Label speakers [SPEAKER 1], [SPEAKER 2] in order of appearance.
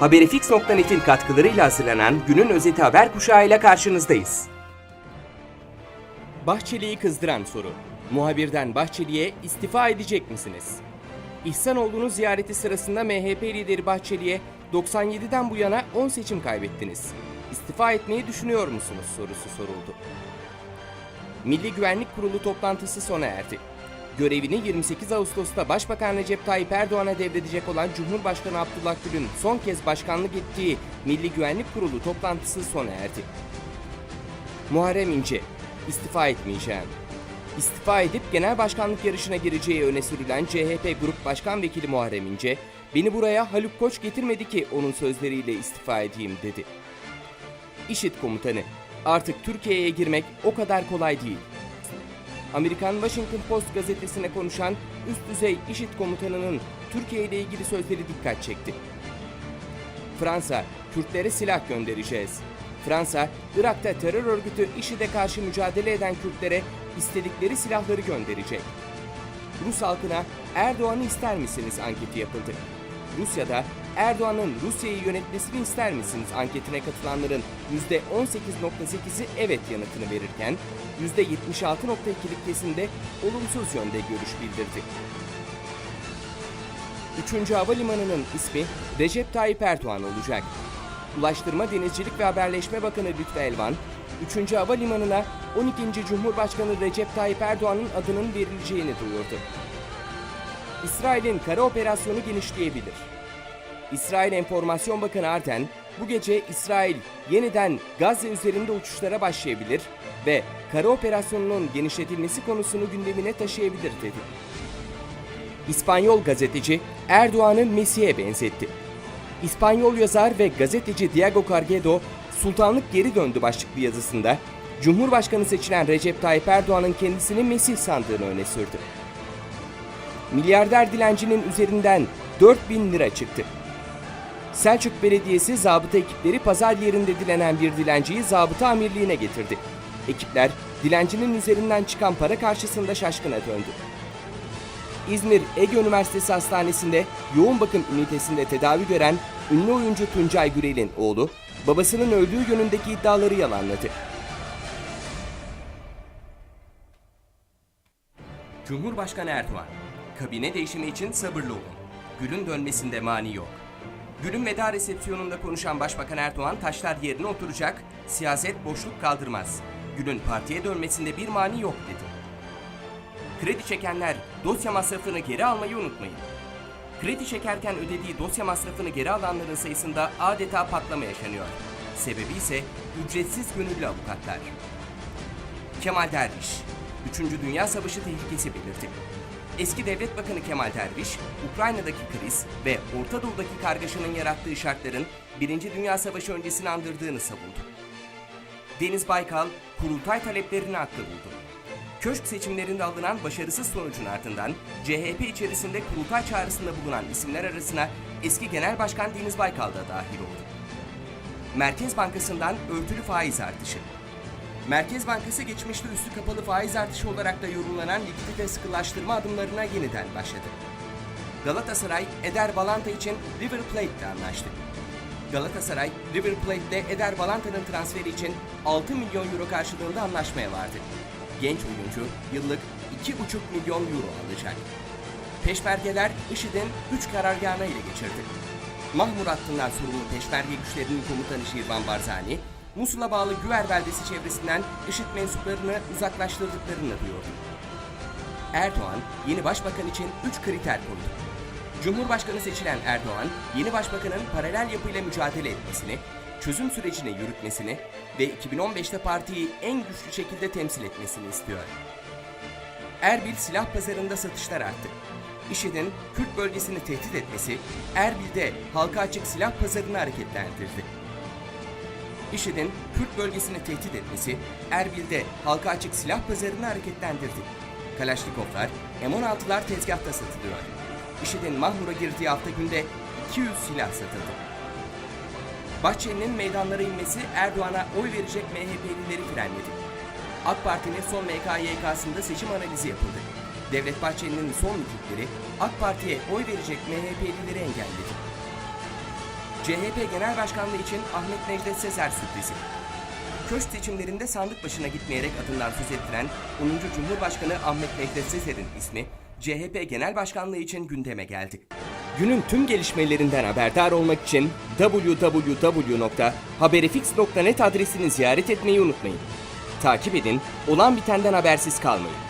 [SPEAKER 1] Haberifix.net'in katkılarıyla hazırlanan günün özeti haber kuşağıyla karşınızdayız. Bahçeli'yi kızdıran soru. Muhabirden Bahçeli'ye istifa edecek misiniz? İhsanoğlu'nun ziyareti sırasında MHP lideri Bahçeli'ye 97'den bu yana 10 seçim kaybettiniz. İstifa etmeyi düşünüyor musunuz sorusu soruldu. Milli Güvenlik Kurulu toplantısı sona erdi. Görevini 28 Ağustos'ta Başbakan Recep Tayyip Erdoğan'a devredecek olan Cumhurbaşkanı Abdullah Gül'ün son kez başkanlık ettiği Milli Güvenlik Kurulu toplantısı sona erdi. Muharrem İnce, istifa etmeyeceğim. İstifa edip genel başkanlık yarışına gireceği öne sürülen CHP Grup Başkan Vekili Muharrem İnce, beni buraya Haluk Koç getirmedi ki onun sözleriyle istifa edeyim dedi. İşit komutanı, artık Türkiye'ye girmek o kadar kolay değil. Amerikan Washington Post gazetesine konuşan üst düzey IŞİD komutanının Türkiye ile ilgili sözleri dikkat çekti. Fransa, Kürtlere silah göndereceğiz. Fransa, Irak'ta terör örgütü IŞİD'e karşı mücadele eden Kürtlere istedikleri silahları gönderecek. Rus halkına Erdoğan'ı ister misiniz anketi yapıldı. Rusya'da Erdoğan'ın Rusya'yı yönetmesini ister misiniz anketine katılanların %18.8'i evet yanıtını verirken %76.2'lik kesimde olumsuz yönde görüş bildirdi. 3. Havalimanı'nın ismi Recep Tayyip Erdoğan olacak. Ulaştırma, Denizcilik ve Haberleşme Bakanı Lütfü Elvan, 3. Havalimanı'na 12. Cumhurbaşkanı Recep Tayyip Erdoğan'ın adının verileceğini duyurdu. İsrail'in kara operasyonu genişleyebilir. İsrail Enformasyon Bakanı Arden, bu gece İsrail yeniden Gazze üzerinde uçuşlara başlayabilir ve kara operasyonunun genişletilmesi konusunu gündemine taşıyabilir dedi. İspanyol gazeteci Erdoğan'ı Mesih'e benzetti. İspanyol yazar ve gazeteci Diego Cargedo, Sultanlık geri döndü başlıklı yazısında, Cumhurbaşkanı seçilen Recep Tayyip Erdoğan'ın kendisini Mesih sandığını öne sürdü. Milyarder dilencinin üzerinden 4000 lira çıktı. Selçuk Belediyesi zabıta ekipleri pazar yerinde dilenen bir dilenciyi zabıta amirliğine getirdi. Ekipler dilencinin üzerinden çıkan para karşısında şaşkına döndü. İzmir Ege Üniversitesi Hastanesi'nde yoğun bakım ünitesinde tedavi gören ünlü oyuncu Tuncay Gürel'in oğlu, babasının öldüğü yönündeki iddiaları yalanladı. Cumhurbaşkanı Erdoğan, kabine değişimi için sabırlı olun. Gül'ün dönmesinde mani yok. Gül'ün veda resepsiyonunda konuşan Başbakan Erdoğan taşlar yerine oturacak, siyaset boşluk kaldırmaz. Gül'ün partiye dönmesinde bir mani yok dedi. Kredi çekenler dosya masrafını geri almayı unutmayın. Kredi çekerken ödediği dosya masrafını geri alanların sayısında adeta patlama yaşanıyor. Sebebi ise ücretsiz gönüllü avukatlar. Kemal Derviş, 3. Dünya Savaşı tehlikesi belirtti. Eski Devlet Bakanı Kemal Derviş, Ukrayna'daki kriz ve Orta Doğu'daki kargaşanın yarattığı şartların 1. Dünya Savaşı öncesini andırdığını savundu. Deniz Baykal, kurultay taleplerini haklı buldu. Köşk seçimlerinde alınan başarısız sonucun ardından CHP içerisinde kurultay çağrısında bulunan isimler arasına eski Genel Başkan Deniz Baykal da dahil oldu. Merkez Bankası'ndan örtülü faiz artışı. Merkez Bankası geçmişte üstü kapalı faiz artışı olarak da yorumlanan likidite sıkılaştırma adımlarına yeniden başladı. Galatasaray, Eder Balanta için River Plate'le anlaştı. Galatasaray, River Plate'de Eder Balanta'nın transferi için 6 milyon euro karşılığında anlaşmaya vardı. Genç oyuncu yıllık 2,5 milyon euro alacak. Peşmergeler IŞİD'in 3 karargahını ele geçirdi. Mahmur hattından sorumlu peşmerge güçlerinin komutanı Şirvan Barzani, Musul'a bağlı Güver beldesi çevresinden IŞİD mensuplarını uzaklaştırdıklarını duyurdu. Erdoğan, yeni başbakan için 3 kriter koydu. Cumhurbaşkanı seçilen Erdoğan, yeni başbakanın paralel yapıyla mücadele etmesini, çözüm sürecini yürütmesini ve 2015'te partiyi en güçlü şekilde temsil etmesini istiyor. Erbil silah pazarında satışlar arttı. IŞİD'in Kürt bölgesini tehdit etmesi, Erbil'de halka açık silah pazarını hareketlendirdi. IŞİD'in Kürt bölgesini tehdit etmesi, Erbil'de halka açık silah pazarını hareketlendirdi. Kalaşnikovlar, M16'lar tezgahta satılıyor. IŞİD'in Mahmur'a girdiği hafta günde 200 silah satıldı. Bahçeli'nin meydanlara inmesi Erdoğan'a oy verecek MHP'lileri frenledi. AK Parti'nin son MKYK'sında seçim analizi yapıldı. Devlet Bahçeli'nin son mitingleri AK Parti'ye oy verecek MHP'lileri engelledi. CHP Genel Başkanlığı için Ahmet Necdet Sezer sürprizi. Köşk seçimlerinde sandık başına gitmeyerek adından söz ettiren 10. Cumhurbaşkanı Ahmet Necdet Sezer'in ismi CHP Genel Başkanlığı için gündeme geldi. Günün tüm gelişmelerinden haberdar olmak için www.haberifix.net adresini ziyaret etmeyi unutmayın. Takip edin, olan bitenden habersiz kalmayın.